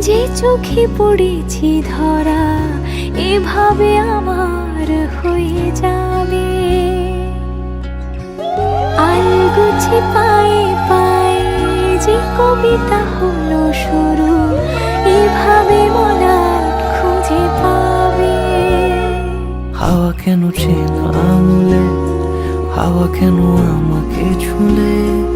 যে চোখে পড়েছি ধরা, এভাবে আমার হয়ে যাবে। আলগুছে পায়ে পায়ে যে কবিতা হলো শুরু, এভাবে মলাট খুঁজে পাবে। হাওয়া কেন চেনা আঙুলে? হাওয়া কেন আমাকে ছুলে?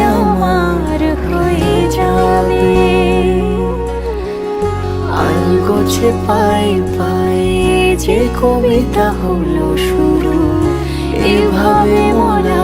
আলগোছে পাই পাই। যে কবিতা হলো শুরু এভাবে মোরা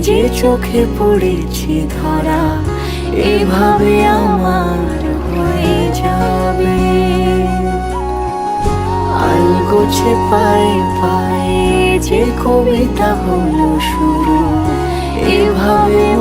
যে চোখে পড়েছি ধরা, এভাবে আমার হয়ে যাবে। আলগোছে পায়ে পায়ে যে কবিতা হলো শুরু, এভাবে